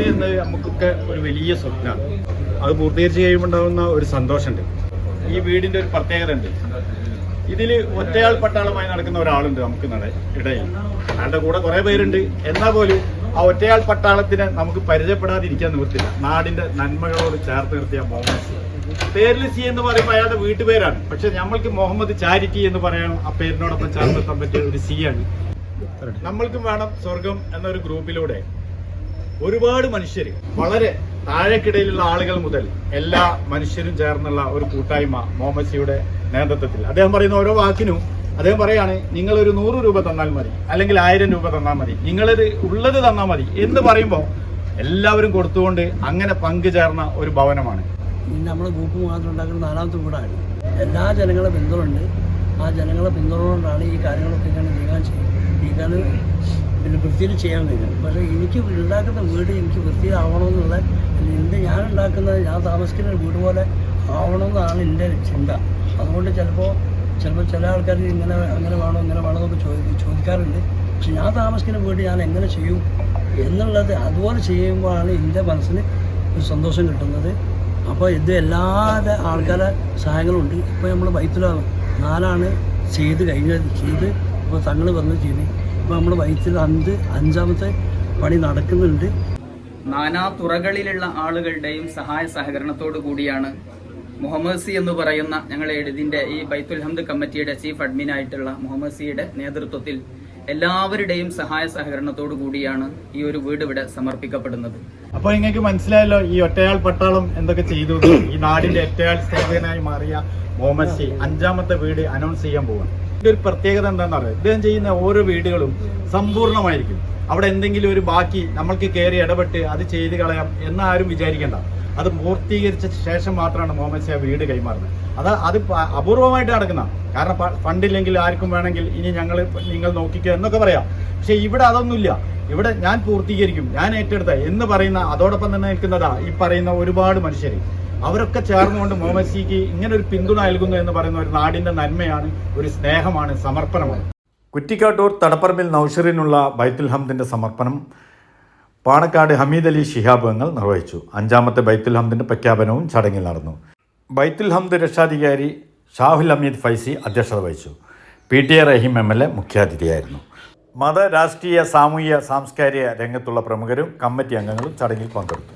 വീട് എന്നത് നമുക്കൊക്കെ ഒരു വലിയ സ്വപ്നമാണ് അത് പൂർത്തീകരിച്ച് കഴിയുമ്പോൾ ഉണ്ടാകുന്ന ഒരു സന്തോഷമുണ്ട്. ഈ വീടിന്റെ ഒരു പ്രത്യേകത ഉണ്ട് ഇതിൽ ഒറ്റയാൾ പട്ടാളമായി നടക്കുന്ന ഒരാളുണ്ട് നമുക്ക് ഇടയിൽ. അയാളുടെ കൂടെ കുറെ പേരുണ്ട്. എന്നാ പോലും ആ ഒറ്റയാൾ പട്ടാളത്തിനെ നമുക്ക് പരിചയപ്പെടാതിരിക്കാൻ നിവൃത്തില്ല. നാടിന്റെ നന്മകളോട് ചേർത്ത് നിർത്തിയ മുഹമ്മദ്. പേരിൽ സി എന്ന് പറയുമ്പോൾ അയാളുടെ വീട്ടുപേരാണ്. പക്ഷെ നമ്മൾക്ക് മുഹമ്മദ് ചാരിറ്റി എന്ന് പറയാൻ ആ പേരിനോടൊപ്പം ചേർത്ത് നിർത്താൻ പറ്റിയ ഒരു സി ആണ്. നമ്മൾക്കും വേണം സ്വർഗം എന്നൊരു ഗ്രൂപ്പിലൂടെ ഒരുപാട് മനുഷ്യർ വളരെ താഴേക്കിടയിലുള്ള ആളുകൾ മുതൽ എല്ലാ മനുഷ്യരും ചേർന്നുള്ള ഒരു കൂട്ടായ്മ മുഹമ്മദിയുടെ നേതൃത്വത്തിൽ. അദ്ദേഹം പറയുന്ന ഓരോ വാക്കിനും അദ്ദേഹം പറയാണ് നിങ്ങൾ ഒരു നൂറ് രൂപ തന്നാൽ മതി അല്ലെങ്കിൽ ആയിരം രൂപ തന്നാൽ മതി നിങ്ങളത് ഉള്ളത് തന്നാൽ മതി എന്ന് പറയുമ്പോൾ എല്ലാവരും കൊടുത്തുകൊണ്ട് അങ്ങനെ പങ്കുചേർന്ന ഒരു ഭവനമാണ്. നമ്മുടെ ഗ്രൂപ്പ് മാത്രം ഉണ്ടാക്കുന്ന നാലാമത്തെ വീടാണ്. എല്ലാ ജനങ്ങളെ പിന്തുണയുണ്ട്. ആ ജനങ്ങളെ പിന്തുണ കൊണ്ടാണ് ഈ കാര്യങ്ങളൊക്കെ ഇങ്ങനെ നീങ്ങാൻ ചെയ്യുന്നത്. നീങ്ങാൻ പിന്നെ വൃത്തിയിൽ ചെയ്യാൻ കഴിയും പക്ഷേ എനിക്ക് ഉണ്ടാക്കുന്ന വീട് എനിക്ക് വൃത്തിയിലാവണമെന്നുള്ള എന്റെ ഞാൻ ഉണ്ടാക്കുന്നത് ഞാൻ താമസിക്കുന്ന വീട് പോലെ ആവണമെന്നാണ് എന്റെ ചിന്ത. അതുകൊണ്ട് ചിലപ്പോൾ ചിലപ്പോൾ ചില ആൾക്കാർ ഇങ്ങനെ അങ്ങനെ വേണോ ഇങ്ങനെ വേണോ എന്നൊക്കെ ചോദി ചോദിക്കാറുണ്ട്. പക്ഷെ ഞാൻ താമസിക്കുന്ന വീട് ഞാൻ എങ്ങനെ ചെയ്യും എന്നുള്ളത് അതുപോലെ ചെയ്യുമ്പോഴാണ് എന്റെ മനസ്സിന് ഒരു സന്തോഷം കിട്ടുന്നത്. അപ്പോൾ ഇത് എല്ലാ ആൾക്കാരെ സഹായങ്ങളുണ്ട്. ഇപ്പോൾ നമ്മൾ വൈത്തിലാണ് നാലാണ് ചെയ്ത് കഴിഞ്ഞത് ചെയ്ത് ഇപ്പോൾ തങ്ങൾ വന്ന് ചെയ്ത് ഇപ്പോൾ നമ്മൾ വൈത്തിൽ അഞ്ച് അഞ്ചാമത്തെ പണി നടക്കുന്നുണ്ട്. നാനാ തുറകളിലുള്ള ആളുകളുടെയും സഹായ സഹകരണത്തോടു കൂടിയാണ് മുഹമ്മദ് സി എന്ന് പറയുന്ന ഞങ്ങൾ ഇതിന്റെ ഈ ബൈത്തുൽ ഹംദ് കമ്മിറ്റിയുടെ ചീഫ് അഡ്മിൻ ആയിട്ടുള്ള മുഹമ്മദ് സിയുടെ നേതൃത്വത്തിൽ എല്ലാവരുടെയും സഹായ സഹകരണത്തോടു കൂടിയാണ് ഈ ഒരു വീട് ഇവിടെ സമർപ്പിക്കപ്പെടുന്നത്. അപ്പൊ നിങ്ങൾക്ക് മനസ്സിലായല്ലോ ഈ ഒറ്റയാൾ പട്ടാളം എന്തൊക്കെ ചെയ്തു? എന്ന്. ഈ നാടിന്റെ ഒറ്റയാൾ സേവകനായി മാറിയ മുഹമ്മദ് സി അഞ്ചാമത്തെ വീട് അനൗൺസ് ചെയ്യാൻ പോവാണ്. ഇതിന്റെ ഒരു പ്രത്യേകത എന്താണെന്ന് അറിയാം? ഇദ്ദേഹം ചെയ്യുന്ന ഓരോ വീടുകളും സമ്പൂർണമായിരിക്കും. അവിടെ എന്തെങ്കിലും ഒരു ബാക്കി നമ്മൾക്ക് കയറി ഇടപെട്ട് അത് ചെയ്ത് കളയാം എന്നാരും വിചാരിക്കേണ്ട. അത് പൂർത്തീകരിച്ച ശേഷം മാത്രമാണ് മുഹമ്മദ് ഷാ വീട് കൈമാറുന്നത്. അത് അത് അപൂർവമായിട്ട് നടക്കുന്ന കാരണം ഫണ്ടില്ലെങ്കിൽ ആർക്കും വേണമെങ്കിൽ ഇനി ഞങ്ങൾ നിങ്ങൾ നോക്കിക്കുക എന്നൊക്കെ പറയാം. പക്ഷെ ഇവിടെ അതൊന്നുമില്ല. ഇവിടെ ഞാൻ പൂർത്തീകരിക്കും ഞാൻ ഏറ്റെടുത്ത എന്ന് പറയുന്ന അതോടൊപ്പം തന്നെ നിൽക്കുന്നതാ ഈ പറയുന്ന ഒരുപാട് മനുഷ്യർ അവരൊക്കെ ചേർന്നുകൊണ്ട് മുഹമ്മദ് സിക്ക് ഇങ്ങനെ ഒരു പിന്തുണ നൽകുന്നു എന്ന് പറയുന്ന ഒരു നാടിന്റെ നന്മയാണ് ഒരു സ്നേഹമാണ് സമർപ്പണമാണ്. കുറ്റിക്കാട്ടൂർ തടപ്പറമ്പിൽ നൌഷറിനുള്ള ബൈത്തുൽ ഹംദിന്റെ സമർപ്പണം പാണക്കാട് ഹമീദ് അലി ശിഹാബ് അംഗങ്ങൾ നിർവഹിച്ചു. അഞ്ചാമത്തെ ബൈത്തുൽ ഹംദിന്റെ പ്രഖ്യാപനവും ചടങ്ങിൽ നടന്നു. ബൈത്തുൽ ഹംദ് രക്ഷാധികാരി ഷാഹുൽ അമീദ് ഫൈസി അധ്യക്ഷത വഹിച്ചു. P T A Rahim M L A മുഖ്യാതിഥിയായിരുന്നു. മത രാഷ്ട്രീയ സാമൂഹിക സാംസ്കാരിക രംഗത്തുള്ള പ്രമുഖരും കമ്മിറ്റി അംഗങ്ങളും ചടങ്ങിൽ പങ്കെടുത്തു.